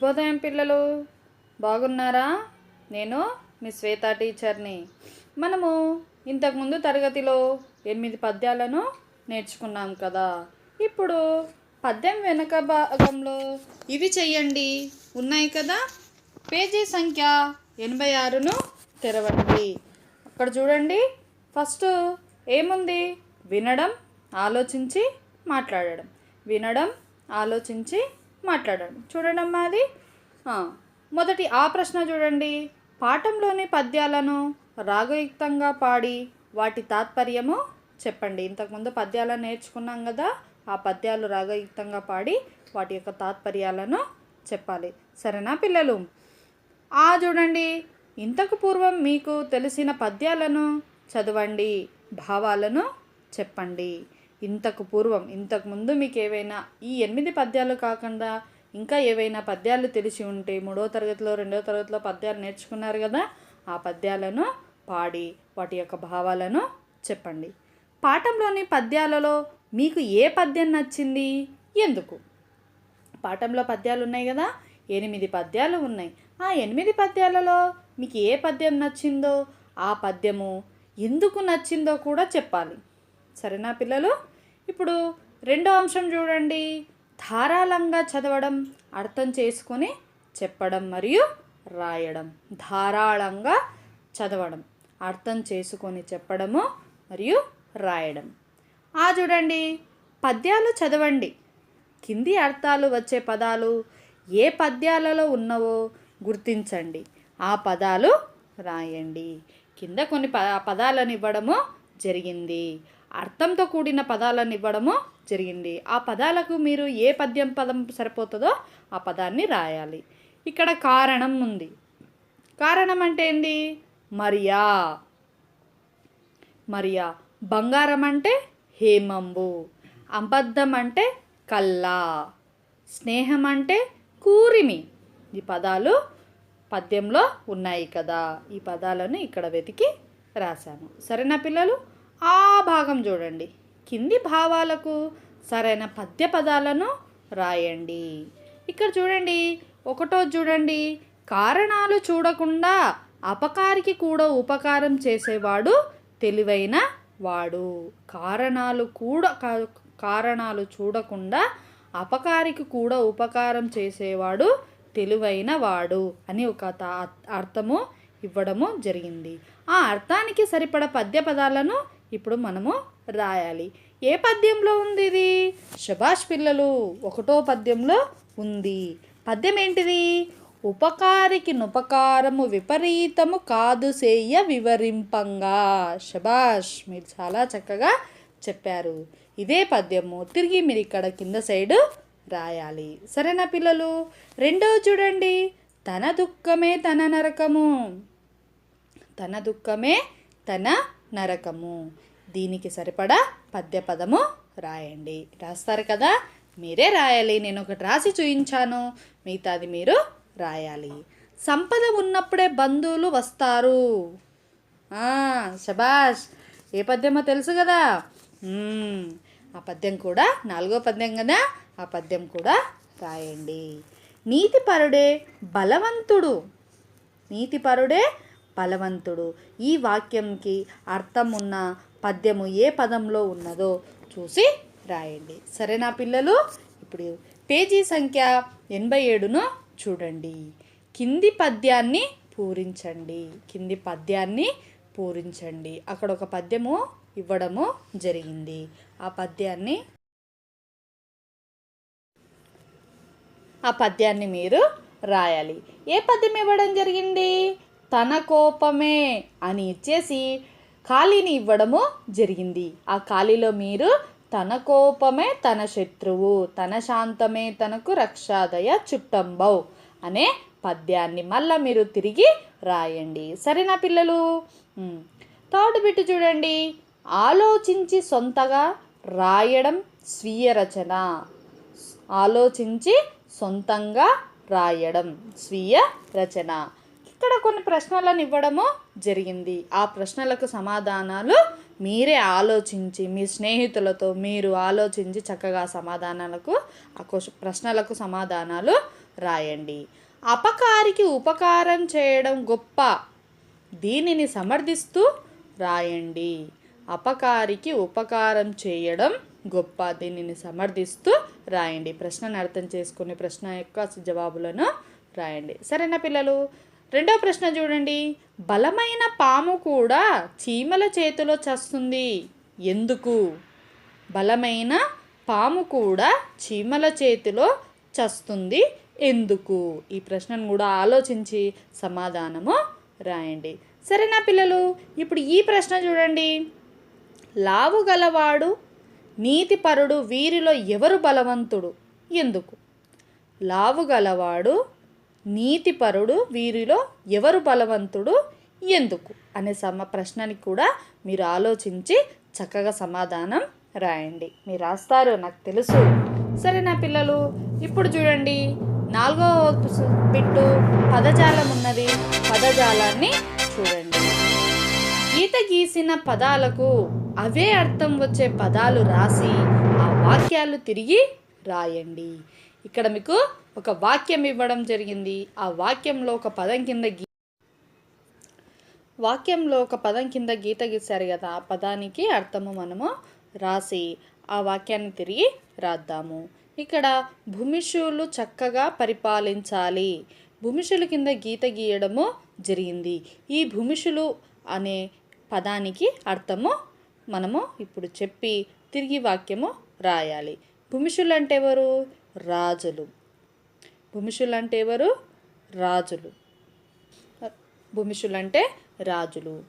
శుభోదయం పిల్లలు. బాగున్నారా? నేను మీ శ్వేత టీచర్ని. మనము ఇంతకుముందు తరగతిలో ఎనిమిది పద్యాలను నేర్చుకున్నాం కదా. ఇప్పుడు పద్యం వెనక భాగంలో ఇవి చెయ్యండి. ఉన్నాయి కదా? పేజీ సంఖ్య ఎనభై ఆరును తెరవండి. అక్కడ చూడండి. ఫస్ట్ ఏముంది? వినడం ఆలోచించి మాట్లాడడం. వినడం ఆలోచించి మాట్లాడడం. చూడండి అమ్మా అది. మొదటి ఆ ప్రశ్న చూడండి. పాఠంలోని పద్యాలను రాగయుక్తంగా పాడి వాటి తాత్పర్యము చెప్పండి. ఇంతకుముందు పద్యాలను నేర్చుకున్నాం కదా ఆ పద్యాలు రాగయుక్తంగా పాడి వాటి యొక్క తాత్పర్యాలను చెప్పాలి. సరేనా పిల్లలు? ఆ చూడండి. ఇంతకు పూర్వం మీకు తెలిసిన పద్యాలను చదవండి భావాలను చెప్పండి. ఇంతకు పూర్వం ఇంతకు ముందు మీకు ఏవైనా ఈ ఎనిమిది పద్యాలు కాకుండా ఇంకా ఏవైనా పద్యాలు తెలిసి ఉంటే మూడో తరగతిలో రెండో తరగతిలో పద్యాలు నేర్చుకున్నారు కదా ఆ పద్యాలను పాడి వాటి యొక్క భావాలను చెప్పండి. పాఠంలోని పద్యాలలో మీకు ఏ పద్యం నచ్చింది? ఎందుకు? పాఠంలో పద్యాలు ఉన్నాయి కదా ఎనిమిది పద్యాలు ఉన్నాయి. ఆ ఎనిమిది పద్యాలలో మీకు ఏ పద్యం నచ్చిందో ఆ పద్యము ఎందుకు నచ్చిందో కూడా చెప్పాలి. సరేనా పిల్లలు? ఇప్పుడు రెండో అంశం చూడండి. ధారాళంగా చదవడం అర్థం చేసుకొని చెప్పడం మరియు రాయడం. ధారాళంగా చదవడం అర్థం చేసుకొని చెప్పడము మరియు రాయడం. ఆ చూడండి పద్యాలు చదవండి. కింది అర్థాలు వచ్చే పదాలు ఏ పద్యాలలో ఉన్నవో గుర్తించండి. ఆ పదాలు రాయండి. కింద కొన్ని ప పదాలను ఇవ్వడము జరిగింది. అర్థంతో కూడిన పదాలను ఇవ్వడము జరిగింది. ఆ పదాలకు మీరు ఏ పద్యం పదం సరిపోతుందో ఆ పదాన్ని రాయాలి. ఇక్కడ కారణం ఉంది. కారణం అంటే ఏంటి మరియా. మరియా. బంగారం అంటే హేమంబు. అబద్ధం అంటే కల్లా. స్నేహం అంటే కూరిమి. ఈ పదాలు పద్యంలో ఉన్నాయి కదా. ఈ పదాలను ఇక్కడ వెతికి రాశాను. సరేనా పిల్లలు? ఆ భాగం చూడండి. కింది భావాలకు సరైన పద్య పదాలను రాయండి. ఇక్కడ చూడండి ఒకటో చూడండి కారణాలు చూడకుండా అపకారికి కూడా ఉపకారం చేసేవాడు తెలివైన వాడు. కారణాలు కూడా కా- కారణాలు చూడకుండా అపకారికి కూడా ఉపకారం చేసేవాడు తెలివైన వాడు అని ఒక అర్థము ఇవ్వడము జరిగింది. ఆ అర్థానికి సరిపడ పద్య పదాలను ఇప్పుడు మనము రాయాలి. ఏ పద్యంలో ఉంది ఇది? శభాష్ పిల్లలు ఒకటో పద్యంలో ఉంది. పద్యం ఏంటిది? ఉపకారికి నుపకారము విపరీతము కాదు సేయ వివరింపంగా. శభాష్ మీరు చాలా చక్కగా చెప్పారు. ఇదే పద్యము. తిరిగి మీరు ఇక్కడ కింద సైడు రాయాలి. సరేనా పిల్లలు? రెండో చూడండి. తన దుఃఖమే తన నరకము. తన దుఃఖమే తన నరకము. దీనికి సరిపడా పద్యపదము రాయండి. రాస్తారు కదా? మీరే రాయాలి. నేను ఒకటి రాసి చూయించాను. మిగతాది మీరు రాయాలి. సంపద ఉన్నప్పుడే బంధువులు వస్తారు. శభాష్ శబాష్ ఏ పద్యమో తెలుసు కదా? ఆ పద్యం కూడా నాలుగో పద్యం కదా? ఆ పద్యం కూడా రాయండి. నీతిపరుడే బలవంతుడు. నీతిపరుడే బలవంతుడు. ఈ వాక్యంకి అర్థం ఉన్న పద్యము ఏ పదంలో ఉన్నదో చూసి రాయండి. సరేనా పిల్లలు? ఇప్పుడు పేజీ సంఖ్య ఎనభై ఏడును చూడండి. కింది పద్యాన్ని పూరించండి. కింది పద్యాన్ని పూరించండి. అక్కడ ఒక పద్యము ఇవ్వడము జరిగింది. ఆ పద్యాన్ని ఆ పద్యాన్ని మీరు రాయాలి. ఏ పద్యం ఇవ్వడం జరిగింది? తన కోపమే అని ఇచ్చేసి ఖాళీని ఇవ్వడము జరిగింది. ఆ ఖాళీలో మీరు తన కోపమే తన శత్రువు తన శాంతమే తనకు రక్షాదయ చుట్టంబౌ అనే పద్యాన్ని మళ్ళా మీరు తిరిగి రాయండి. సరేనా పిల్లలు? థర్డ్ బిట్ చూడండి. ఆలోచించి సొంతగా రాయడం స్వీయ రచన ఆలోచించి సొంతంగా రాయడం స్వీయ రచన ఇక్కడ కొన్ని ప్రశ్నలను ఇవ్వడము జరిగింది. ఆ ప్రశ్నలకు సమాధానాలు మీరే ఆలోచించి మీ స్నేహితులతో మీరు ఆలోచించి చక్కగా సమాధానాలకు ఆ ప్రశ్నలకు సమాధానాలు రాయండి. అపకారికి ఉపకారం చేయడం గొప్ప. దీనిని సమర్థిస్తూ రాయండి. అపకారికి ఉపకారం చేయడం గొప్ప. దీనిని సమర్థిస్తూ రాయండి. ప్రశ్నను అర్థం చేసుకుని ప్రశ్న యొక్క జవాబులను రాయండి. సరేనా పిల్లలు? రెండో ప్రశ్న చూడండి. బలమైన పాము కూడా చీమల చేతిలో చస్తుంది. ఎందుకు? బలమైన పాము కూడా చీమల చేతిలో చస్తుంది. ఎందుకు? ఈ ప్రశ్నను కూడా ఆలోచించి సమాధానము రాయండి. సరేనా పిల్లలు? ఇప్పుడు ఈ ప్రశ్న చూడండి. లావు గలవాడు నీతిపరుడు వీరిలో ఎవరు బలవంతుడు? ఎందుకు? లావు గలవాడు నీతిపరుడు వీరిలో ఎవరు బలవంతుడు? ఎందుకు? అనే సమ ప్రశ్నని కూడా మీరు ఆలోచించి చక్కగా సమాధానం రాయండి. మీరు రాస్తారు నాకు తెలుసు. సరే నా పిల్లలు ఇప్పుడు చూడండి. నాలుగో బిట్టు పదజాలం ఉన్నది. పదజాలాన్ని చూడండి. గీత గీసిన పదాలకు అవే అర్థం వచ్చే పదాలు రాసి ఆ వాక్యాలు తిరిగి రాయండి. ఇక్కడ మీకు ఒక వాక్యం ఇవ్వడం జరిగింది. ఆ వాక్యంలో ఒక పదం కింద గీ వాక్యంలో ఒక పదం కింద గీత గీశారు కదా. ఆ పదానికి అర్థము మనము రాసి ఆ వాక్యాన్ని తిరిగి రాద్దాము. ఇక్కడ భూమిషులు చక్కగా పరిపాలించాలి. భూమిషుల కింద గీత గీయడము జరిగింది. ఈ భూమిషులు అనే పదానికి అర్థము మనము ఇప్పుడు చెప్పి తిరిగి వాక్యము రాయాలి. భూమిషులు అంటే ఎవరు? రాజులు. భూమిషులు అంటే ఎవరు? రాజులు. భూమిషులు అంటే రాజులు.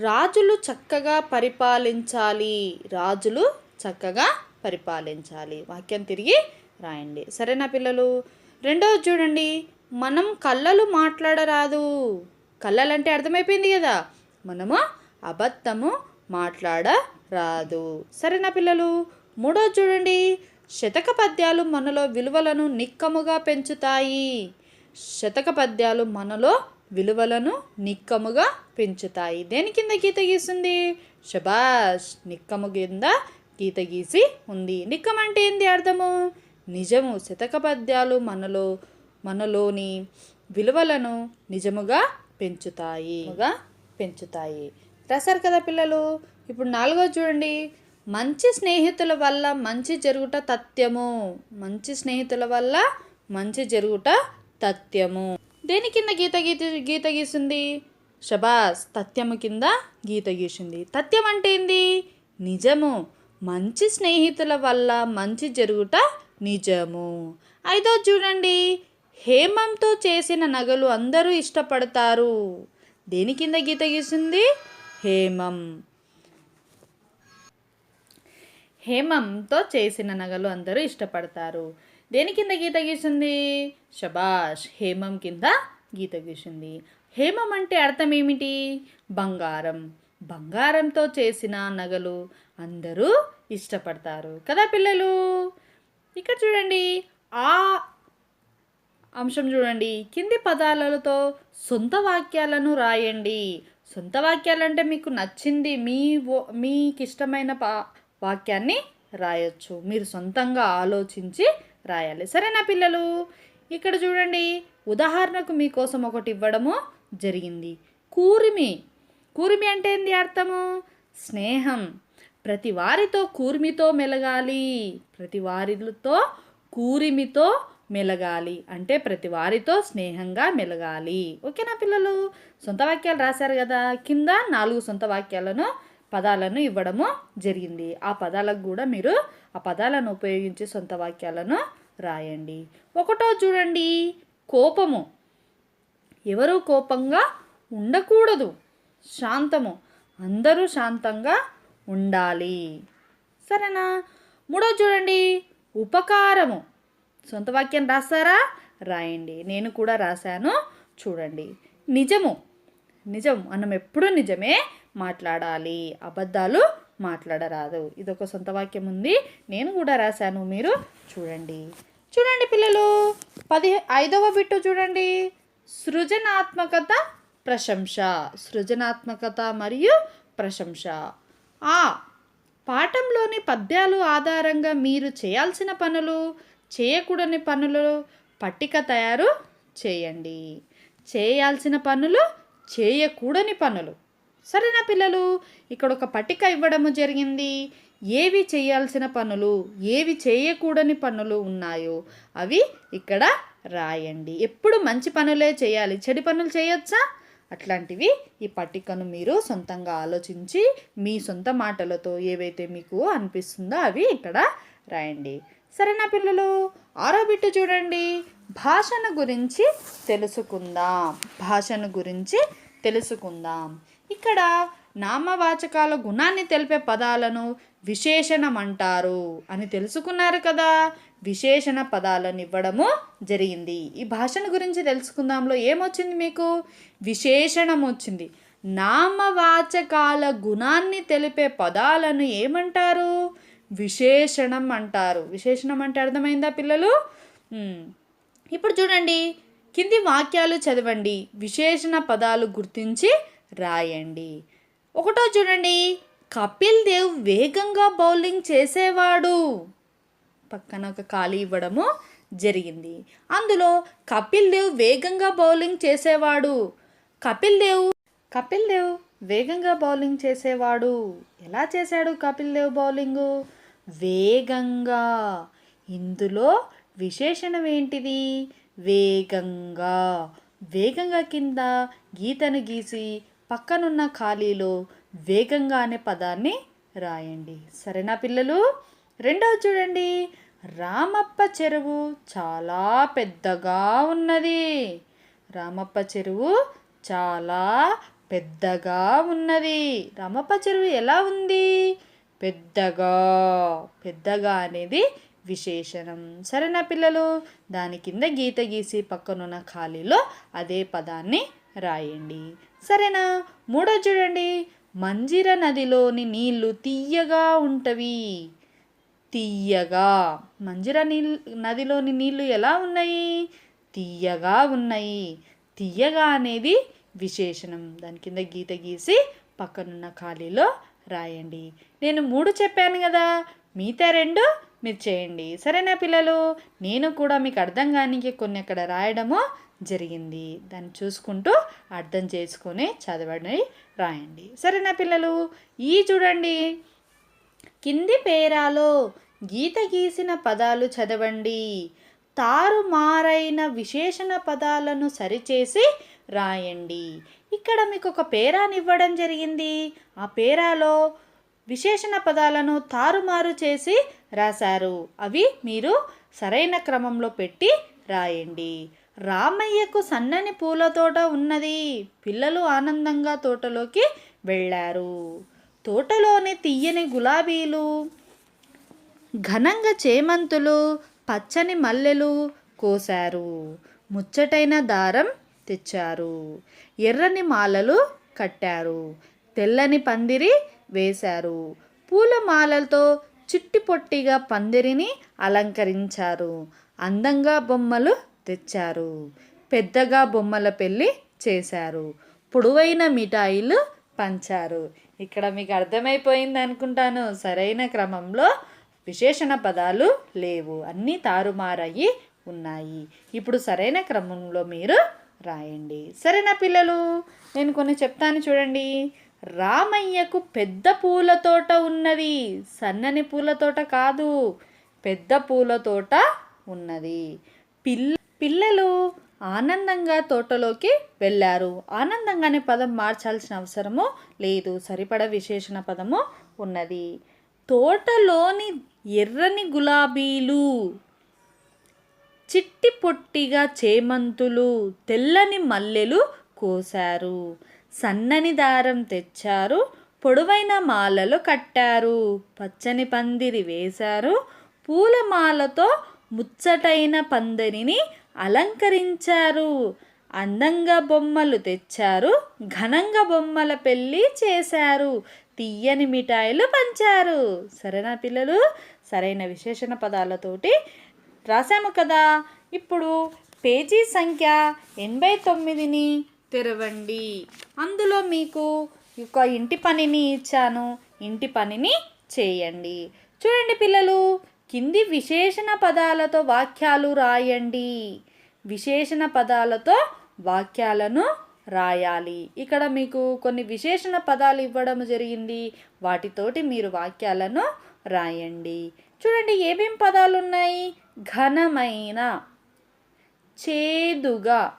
రాజులు చక్కగా పరిపాలించాలి. రాజులు చక్కగా పరిపాలించాలి. వాక్యం తిరిగి రాయండి. సరేనా పిల్లలు? రెండవది చూడండి. మనం కళ్ళలు మాట్లాడరాదు. కళ్ళలంటే అర్థమైపోయింది కదా. మనము అబద్ధము మాట్లాడరాదు. సరేనా పిల్లలు? మూడోది చూడండి. శతక పద్యాలు మనలో విలువలను నిక్కముగా పెంచుతాయి. శతక పద్యాలు మనలో విలువలను నిక్కముగా పెంచుతాయి. దేని కింద గీత గీసింది? శబాష్ నిక్కము కింద గీత గీసి ఉంది. నిక్కం అంటే ఏంది అర్థము? నిజము. శతక పద్యాలు మనలో మనలోని విలువలను నిజముగా పెంచుతాయి. పెంచుతాయి. రాశారు కదా పిల్లలు? ఇప్పుడు నాలుగో చూడండి. మంచి స్నేహితుల వల్ల మంచి జరుగుట తథ్యము. మంచి స్నేహితుల వల్ల మంచి జరుగుట తథ్యము. దేని కింద గీత గీత గీత గీసింది? షబాస్ తథ్యము కింద గీత గీసింది. తథ్యం అంటే ఏంది? నిజము. మంచి స్నేహితుల వల్ల మంచి జరుగుట నిజము. ఐదో చూడండి. హేమంతో చేసిన నగలు అందరూ ఇష్టపడతారు. దేని కింద గీత గీసింది? హేమం. హేమంతో చేసిన నగలు అందరూ ఇష్టపడతారు. దేని కింద గీత గీసింది? షబాష్ హేమం కింద గీత గీసింది. హేమం అంటే అర్థం ఏమిటి? బంగారం. బంగారంతో చేసిన నగలు అందరూ ఇష్టపడతారు. కదా పిల్లలు? ఇక్కడ చూడండి. ఆ అంశం చూడండి. కింది పదాలతో సొంత వాక్యాలను రాయండి. సొంత వాక్యాలంటే మీకు నచ్చింది మీ ఓ మీకు ఇష్టమైన పా వాక్యాన్ని రాయొచ్చు. మీరు సొంతంగా ఆలోచించి రాయాలి. సరేనా పిల్లలు? ఇక్కడ చూడండి. ఉదాహరణకు మీకోసం ఒకటి ఇవ్వడము జరిగింది. కూరిమి. కూరిమి అంటే ఏంది అర్థము? స్నేహం. ప్రతి వారితో కూర్మితో మెలగాలి. ప్రతి వారితో కూరిమితో మెలగాలి. అంటే ప్రతి వారితో స్నేహంగా మెలగాలి. ఓకేనా పిల్లలు? సొంత వాక్యాలు రాశారు కదా. కింద నాలుగు సొంత వాక్యాలను పదాలను ఇవ్వడము జరిగింది. ఆ పదాలకు కూడా మీరు ఆ పదాలను ఉపయోగించి సొంత వాక్యాలను రాయండి. ఒకటో చూడండి. కోపము. ఎవరు కోపంగా ఉండకూడదు. శాంతము. అందరూ శాంతంగా ఉండాలి. సరేనా? మూడో చూడండి. ఉపకారము. సొంత వాక్యం రాస్తారా? రాయండి. నేను కూడా రాశాను. చూడండి. నిజము. నిజం. మనం ఎప్పుడూ నిజమే. మాట్లాడాలి. అబద్ధాలు మాట్లాడరాదు. ఇదొక సొంత వాక్యం ఉంది. నేను కూడా రాశాను. మీరు చూడండి. చూడండి పిల్లలు. పది ఐదవ బిట్టు చూడండి. సృజనాత్మకత ప్రశంస. సృజనాత్మకత మరియు ప్రశంస. ఆ పాఠంలోని పద్యాలు ఆధారంగా మీరు చేయాల్సిన పనులు చేయకూడని పనులు పట్టిక తయారు చేయండి. చేయాల్సిన పనులు చేయకూడని పనులు. సరేనా పిల్లలు? ఇక్కడ ఒక పట్టిక ఇవ్వడము జరిగింది. ఏవి చేయాల్సిన పనులు ఏవి చేయకూడని పనులు ఉన్నాయో అవి ఇక్కడ రాయండి. ఎప్పుడు మంచి పనులే చేయాలి. చెడు పనులు చేయొచ్చా? అట్లాంటివి ఈ పట్టికను మీరు సొంతంగా ఆలోచించి మీ సొంత మాటలతో ఏవైతే మీకు అనిపిస్తుందో అవి ఇక్కడ రాయండి. సరేనా పిల్లలు? ఆరో బిట్టు చూడండి. భాషను గురించి తెలుసుకుందాం. భాషను గురించి తెలుసుకుందాం. ఇక్కడ నామవాచకాల గుణాన్ని తెలిపే పదాలను విశేషణం అంటారు అని తెలుసుకున్నారు కదా. విశేషణ పదాలను ఇవ్వడము జరిగింది. ఈ భాషను గురించి తెలుసుకుందాంలో ఏమొచ్చింది మీకు? విశేషణం వచ్చింది నామవాచకాల గుణాన్ని తెలిపే పదాలను ఏమంటారు? విశేషణం అంటారు విశేషణం అంటే అర్థమైందా పిల్లలు? ఇప్పుడు చూడండి. కింది వాక్యాలు చదవండి. విశేషణ పదాలు గుర్తించి రాయండి. ఒకటో చూడండి. కపిల్ దేవ్ వేగంగా బౌలింగ్ చేసేవాడు. పక్కన ఒక ఖాళీ ఇవ్వడము జరిగింది. అందులో కపిల్ దేవ్ వేగంగా బౌలింగ్ చేసేవాడు. కపిల్ దేవ్ కపిల్ దేవ్ వేగంగా బౌలింగ్ చేసేవాడు. ఎలా చేశాడు కపిల్ దేవ్ బౌలింగు? వేగంగా. ఇందులో విశేషణం ఏంటిది? వేగంగా. వేగంగా కింద గీతను గీసి పక్కనున్న ఖాళీలో వేగంగా అనే పదాన్ని రాయండి. సరేనా పిల్లలు? రెండవ చూడండి. రామప్ప చెరువు చాలా పెద్దగా ఉన్నది. రామప్ప చెరువు చాలా పెద్దగా ఉన్నది. రామప్ప చెరువు ఎలా ఉంది? పెద్దగా. పెద్దగా అనేది విశేషణం. సరేనా పిల్లలు? దాని కింద గీత గీసి పక్కనున్న ఖాళీలో అదే పదాన్ని రాయండి. సరేనా? మూడో చూడండి. మంజిర నదిలోని నీళ్ళు తీయగా ఉంటవి. తీయగా. మంజిర నీళ్ళు నదిలోని నీళ్ళు ఎలా ఉన్నాయి? తీయగా ఉన్నాయి. తీయగా అనేది విశేషణం. దాని కింద గీత గీసి పక్కనున్న ఖాళీలో రాయండి. నేను మూడు చెప్పాను కదా. మిగతా రెండు మీరు చేయండి. సరేనా పిల్లలు? నేను కూడా మీకు అర్థం కానీ కొన్ని అక్కడ రాయడము జరిగింది. దాన్ని చూసుకుంటూ అర్థం చేసుకొని చదవడం రాయండి. సరేనా పిల్లలు? ఈ చూడండి. కింది పేరాలో గీత గీసిన పదాలు చదవండి. తారుమారైన విశేషణ పదాలను సరిచేసి రాయండి. ఇక్కడ మీకు ఒక పేరాని ఇవ్వడం జరిగింది. ఆ పేరాలో విశేషణ పదాలను తారుమారు చేసి రాశారు. అవి మీరు సరైన క్రమంలో పెట్టి రాయండి. రామయ్యకు సన్నని పూల తోట ఉన్నది. పిల్లలు ఆనందంగా తోటలోకి వెళ్ళారు. తోటలోని తీయని గులాబీలు ఘనంగా చేమంతులు పచ్చని మల్లెలు కోశారు. ముచ్చటైన దారం తెచ్చారు. ఎర్రని మాలలు కట్టారు. తెల్లని పందిరి వేశారు. పూల మాలలతో చిట్టి పొట్టిగా పందిరిని అలంకరించారు. అందంగా బొమ్మలు తెచ్చారు. పెద్దగా బొమ్మల పెళ్ళి చేశారు. పొడవైన మిఠాయిలు పంచారు. ఇక్కడ మీకు అర్థమైపోయింది అనుకుంటాను. సరైన క్రమంలో విశేషణ పదాలు లేవు. అన్నీ తారుమారయ్యి ఉన్నాయి. ఇప్పుడు సరైన క్రమంలో మీరు రాయండి. సరేనా పిల్లలు? నేను కొన్ని చెప్తాను చూడండి. రామయ్యకు పెద్ద పూల తోట ఉన్నది. సన్నని పూల తోట కాదు పెద్ద పూల తోట ఉన్నది. పిల్ల పిల్లలు ఆనందంగా తోటలోకి వెళ్ళారు. ఆనందంగానే పదం మార్చాల్సిన అవసరము లేదు. సరిపడ విశేషణ పదము ఉన్నది. తోటలోని ఎర్రని గులాబీలు చిట్టి పొట్టిగా చేమంతులు తెల్లని మల్లెలు కోశారు. సన్నని దారం తెచ్చారు. పొడవైన మాలలు కట్టారు. పచ్చని పందిరి వేశారు. పూలమాలతో ముచ్చటైన పందిరిని అలంకరించారు. అందంగా బొమ్మలు తెచ్చారు. ఘనంగా బొమ్మల పెళ్ళి చేశారు. తీయని మిఠాయిలు పంచారు. సరేనా పిల్లలు? సరైన విశేషణ పదాలతోటి రాసాము కదా. ఇప్పుడు పేజీ సంఖ్య ఎనభై తొమ్మిదిని తెరవండి. అందులో మీకు ఒక ఇంటి పనిని ఇచ్చాను. ఇంటి పనిని చేయండి. చూడండి పిల్లలు కింది విశేషణ పదాలతో వాక్యాలు రాయండి. విశేషణ పదాలతో వాక్యాలను రాయాలి. ఇక్కడ మీకు కొన్ని విశేషణ పదాలు ఇవ్వడం జరిగింది. వాటితోటి మీరు వాక్యాలను రాయండి. చూడండి ఏమేం పదాలు ఉన్నాయి ఘనమైన చేదుగా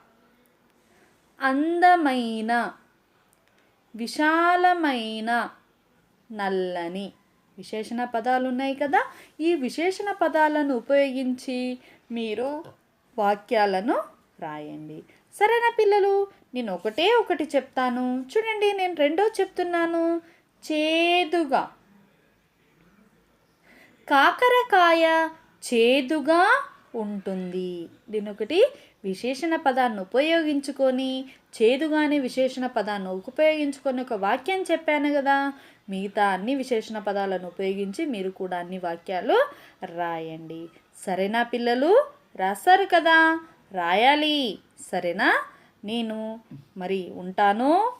అందమైన విశాలమైన నల్లని. విశేషణ పదాలు ఉన్నాయి కదా. ఈ విశేషణ పదాలను ఉపయోగించి మీరు వాక్యాలను రాయండి. సరేనా పిల్లలు? నేను ఒకటే ఒకటి చెప్తాను. చూడండి నేను రెండో చెప్తున్నాను. చేదుగా. కాకరకాయ చేదుగా ఉంటుంది. దీని ఒకటి విశేషణ పదాన్ని ఉపయోగించుకొని చేదుగానే విశేషణ పదాన్ని ఉపయోగించుకొని ఒక వాక్యం చెప్పాను కదా మిగతా అన్ని విశేషణ పదాలను ఉపయోగించి మీరు కూడా అన్ని వాక్యాలు రాయండి. సరేనా పిల్లలు? రాస్తారు కదా? రాయాలి. సరేనా? నేను మరి ఉంటాను.